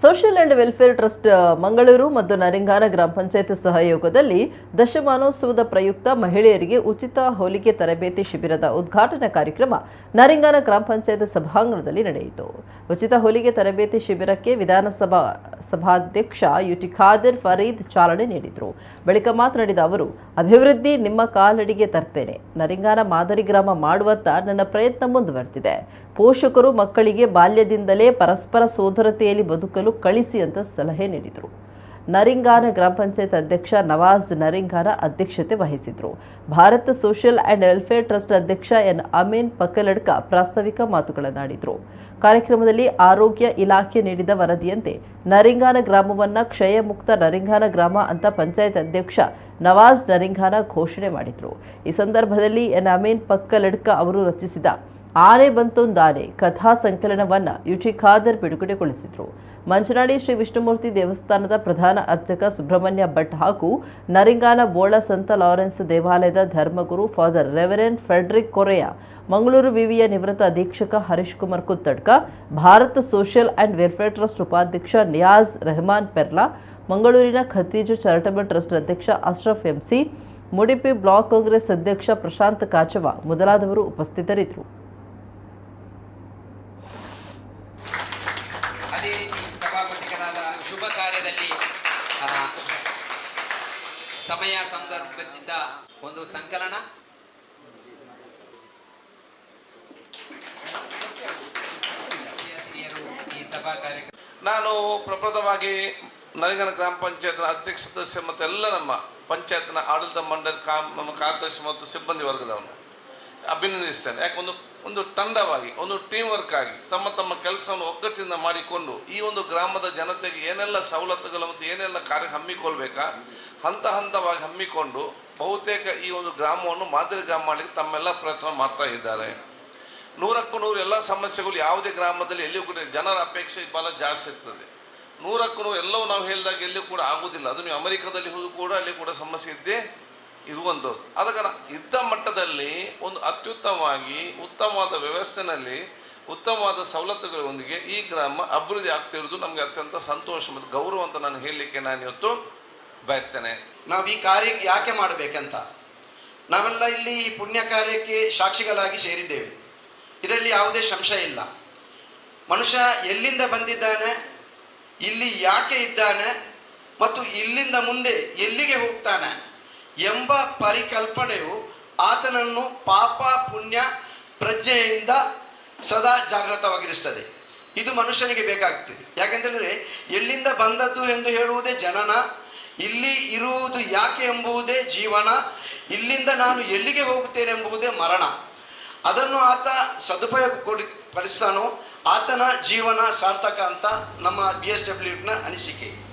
Social and welfare trust Mangaluru ಮತ್ತು ನರಿಂಗಾನ ಗ್ರಾಮ ಪಂಚಾಯತ್ ಸಹಯೋಗದಲ್ಲಿ ದಶಮಾನೋತ್ಸವದ ಪ್ರಯುಕ್ತ ಮಹಿಳೆಯರಿಗೆ ಉಚಿತ ಹೋಲಿಕೆ ತರಬೇತಿ ಶಿಬಿರದ ಉದ್ಘಾಟನಾ ಕಾರ್ಯಕ್ರಮ ನರಿಂಗಾನ ಗ್ರಾಮ ಪಂಚಾಯತ್ ಸಭಾಂಗಣದಲ್ಲಿ ನಡೆಯಿತು. ಉಚಿತ ಹೋಲಿಕೆ ತರಬೇತಿ ಶಿಬಿರಕ್ಕೆ ವಿಧಾನಸಭಾ ಸಭಾಧ್ಯಕ್ಷ ಯುಟಿ ಖಾದರ್ ಫರೀದ್ ಚಾಲನೆ ನೀಡಿದರು. ಬಳಿಕ ಮಾತನಾಡಿದ ಅವರು, ಅಭಿವೃದ್ಧಿ ನಿಮ್ಮ ಕಾಲಡಿಗೆ ತರ್ತೇನೆ. ನರಿಂಗಾನ ಮಾದರಿ ಗ್ರಾಮ ಮಾಡುವತ್ತ ನನ್ನ ಪ್ರಯತ್ನ ಮುಂದುವರೆದಿದೆ. ಪೋಷಕರು ಮಕ್ಕಳಿಗೆ ಬಾಲ್ಯದಿಂದಲೇ ಪರಸ್ಪರ ಸೋದರತೆಯಲ್ಲಿ ಬದುಕಲು ಕಳಿಸಿ ಅಂತ ಸಲಹೆ ನೀಡಿದರು. ನರಿಂಗಾನ ಗ್ರಾಮ ಪಂಚಾಯತ್ ಅಧ್ಯಕ್ಷ ನವಾಜ್ ನರಿಂಗಾನ ಅಧ್ಯಕ್ಷತೆ ವಹಿಸಿದ್ರು. Bharat social and welfare trust ಅಧ್ಯಕ್ಷ ಎನ್ ಅಮೀನ್ ಪಕ್ಕಲಡ್ಕ ಪ್ರಾಸ್ತಾವಿಕ ಮಾತುಗಳನ್ನಾಡಿದರು. ಕಾರ್ಯಕ್ರಮದಲ್ಲಿ ಆರೋಗ್ಯ ಇಲಾಖೆ ನೀಡಿದ ವರದಿಯಂತೆ, ನರಿಂಗಾನ ಗ್ರಾಮವನ್ನ ಕ್ಷಯ ಮುಕ್ತ ನರಿಂಗಾನ ಗ್ರಾಮ ಅಂತ ಪಂಚಾಯತ್ ಅಧ್ಯಕ್ಷ ನವಾಜ್ ನರಿಂಗಾನ ಘೋಷಣೆ ಮಾಡಿದ್ರು. ಈ ಸಂದರ್ಭದಲ್ಲಿ ಎನ್ ಅಮೀನ್ ಪಕ್ಕಲಡ್ಕ ಅವರು ರಚಿಸಿದ ಆನೆ ಬಂತೊಂದಾನೆ ಕಥಾ ಸಂಕಲನವನ್ನ ಯುಟಿ ಖಾದರ್ ಬಿಡುಗಡೆಗೊಳಿಸಿದ್ರು. ಮಂಚನಾಡಿ ಶ್ರೀ ವಿಷ್ಣುಮೂರ್ತಿ ದೇವಸ್ಥಾನದ ಪ್ರಧಾನ ಅರ್ಚಕ ಸುಬ್ರಹ್ಮಣ್ಯ ಭಟ್ ಹಾಗೂ ನರಿಂಗಾನ ಬೋಳ ಸಂತ ಲಾರೆನ್ಸ್ ದೇವಾಲಯದ ಧರ್ಮಗುರು father reverend Fedrick Correa, Mangaluru ವಿವಿಯ ನಿವೃತ್ತ ಅಧೀಕ್ಷಕ Harish Kumar Kuttadka, Bharat social and welfare trust ಉಪಾಧ್ಯಕ್ಷ ನಿಯಾಜ್ ರೆಹಮಾನ್ ಪೆರ್ಲಾ, ಮಂಗಳೂರಿನ ಖತೀಜು ಚಾರಿಟಬಲ್ ಟ್ರಸ್ಟ್ ಅಧ್ಯಕ್ಷ ಅಶ್ರಫ್ ಎಂಸಿ, ಮುಡಿಪಿ ಬ್ಲಾಕ್ ಕಾಂಗ್ರೆಸ್ ಅಧ್ಯಕ್ಷ ಪ್ರಶಾಂತ್ ಕಾಚವ ಮೊದಲಾದವರು ಉಪಸ್ಥಿತರಿದ್ದರು. ಅದೇ ರೀತಿ ಸಭಾಪತಿಗಳಾದ ಶುಭ ಕಾರ್ಯದಲ್ಲಿ ಸಮಯ ಸಂದರ್ಭದಿಂದ ಒಂದು ಸಂಕಲನ. ಈ ಸಭಾ ನಾನು ಪ್ರಪ್ರಥಮವಾಗಿ ನರೇಗನ ಗ್ರಾಮ ಪಂಚಾಯತ್ನ ಅಧ್ಯಕ್ಷ ಸದಸ್ಯ ಮತ್ತು ಎಲ್ಲ ನಮ್ಮ ಪಂಚಾಯತ್ನ ಆಡಳಿತ ಮಂಡಳಿ ಕಾ ನಮ್ಮ ಕಾರ್ಯದರ್ಶಿ ಮತ್ತು ಸಿಬ್ಬಂದಿ ವರ್ಗದವನು ಅಭಿನಂದಿಸ್ತೇನೆ. ಯಾಕೆ ಒಂದು ಒಂದು ತಂಡವಾಗಿ, ಒಂದು ಟೀಮ್ ವರ್ಕ್ ಆಗಿ, ತಮ್ಮ ತಮ್ಮ ಕೆಲಸವನ್ನು ಒಗ್ಗಟ್ಟಿನಿಂದ ಮಾಡಿಕೊಂಡು ಈ ಒಂದು ಗ್ರಾಮದ ಜನತೆಗೆ ಏನೆಲ್ಲ ಸವಲತ್ತುಗಳು ಮತ್ತು ಏನೆಲ್ಲ ಕಾರ್ಯ ಹಮ್ಮಿಕೊಳ್ಬೇಕಾ? ಹಂತ ಹಂತವಾಗಿ ಹಮ್ಮಿಕೊಂಡು ಬಹುತೇಕ ಈ ಒಂದು ಗ್ರಾಮವನ್ನು ಮಾದರಿ ಗ್ರಾಮ ಮಾಡಲಿಕ್ಕೆ ತಮ್ಮೆಲ್ಲ ಪ್ರಯತ್ನ ಮಾಡ್ತಾ ಇದ್ದಾರೆ. ನೂರಕ್ಕೂ ನೂರು ಎಲ್ಲ ಸಮಸ್ಯೆಗಳು ಯಾವುದೇ ಗ್ರಾಮದಲ್ಲಿ ಎಲ್ಲಿಯೂ ಕೂಡ ಜನರ ಅಪೇಕ್ಷೆ ಬಹಳ ಜಾಸ್ತಿ ಇರ್ತದೆ. ನೂರಕ್ಕೂ ನೂರು ಎಲ್ಲವೂ ನಾವು ಹೇಳಿದಾಗ ಎಲ್ಲಿಯೂ ಕೂಡ ಆಗುವುದಿಲ್ಲ. ಅದು ನೀವು ಅಮೆರಿಕದಲ್ಲಿ ಹೋದರೂ ಕೂಡ ಅಲ್ಲಿ ಕೂಡ ಸಮಸ್ಯೆ ಇದ್ದೇ ಇರುವಂಥದ್ದು ಒಂದು. ಅದಕ್ಕ ಇದ್ದ ಮಟ್ಟದಲ್ಲಿ ಒಂದು ಅತ್ಯುತ್ತಮವಾಗಿ, ಉತ್ತಮವಾದ ವ್ಯವಸ್ಥೆನಲ್ಲಿ, ಉತ್ತಮವಾದ ಸವಲತ್ತುಗಳೊಂದಿಗೆ ಈ ಗ್ರಾಮ ಅಭಿವೃದ್ಧಿ ಆಗ್ತಿರೋದು ನಮಗೆ ಅತ್ಯಂತ ಸಂತೋಷ ಮತ್ತು ಗೌರವ ಅಂತ ನಾನು ಹೇಳಲಿಕ್ಕೆ ನಾನು ಇವತ್ತು ಬಯಸ್ತೇನೆ. ನಾವು ಈ ಕಾರ್ಯ ಯಾಕೆ ಮಾಡಬೇಕಂತ? ನಾವೆಲ್ಲ ಇಲ್ಲಿ ಈ ಪುಣ್ಯ ಕಾರ್ಯಕ್ಕೆ ಸಾಕ್ಷಿಗಳಾಗಿ ಸೇರಿದ್ದೇವೆ. ಇದರಲ್ಲಿ ಯಾವುದೇ ಸಂಶಯ ಇಲ್ಲ. ಮನುಷ್ಯ ಎಲ್ಲಿಂದ ಬಂದಿದ್ದಾನೆ, ಇಲ್ಲಿ ಯಾಕೆ ಇದ್ದಾನೆ ಮತ್ತು ಇಲ್ಲಿಂದ ಮುಂದೆ ಎಲ್ಲಿಗೆ ಹೋಗ್ತಾನೆ ಎಂಬ ಪರಿಕಲ್ಪನೆಯು ಆತನನ್ನು ಪಾಪ, ಪುಣ್ಯ, ಪ್ರಜ್ಞೆಯಿಂದ ಸದಾ ಜಾಗೃತವಾಗಿರಿಸ್ತದೆ. ಇದು ಮನುಷ್ಯನಿಗೆ ಬೇಕಾಗ್ತದೆ. ಯಾಕೆಂದ್ರೆ ಎಲ್ಲಿಂದ ಬಂದದ್ದು ಎಂದು ಹೇಳುವುದೇ ಜನನ, ಇಲ್ಲಿ ಇರುವುದು ಯಾಕೆ ಎಂಬುವುದೇ ಜೀವನ, ಇಲ್ಲಿಂದ ನಾನು ಎಲ್ಲಿಗೆ ಹೋಗುತ್ತೇನೆ ಎಂಬುವುದೇ ಮರಣ. ಅದನ್ನು ಆತ ಸದುಪಯೋಗ ಕೊಡಿ, ಪಡಿಸ್ತಾನೋ, ಆತನ ಜೀವನ ಸಾರ್ಥಕ ಅಂತ ನಮ್ಮ ಬಿ ಎಸ್ ಡಬ್ಲ್ಯೂನ ಅನಿಸಿಕೆ.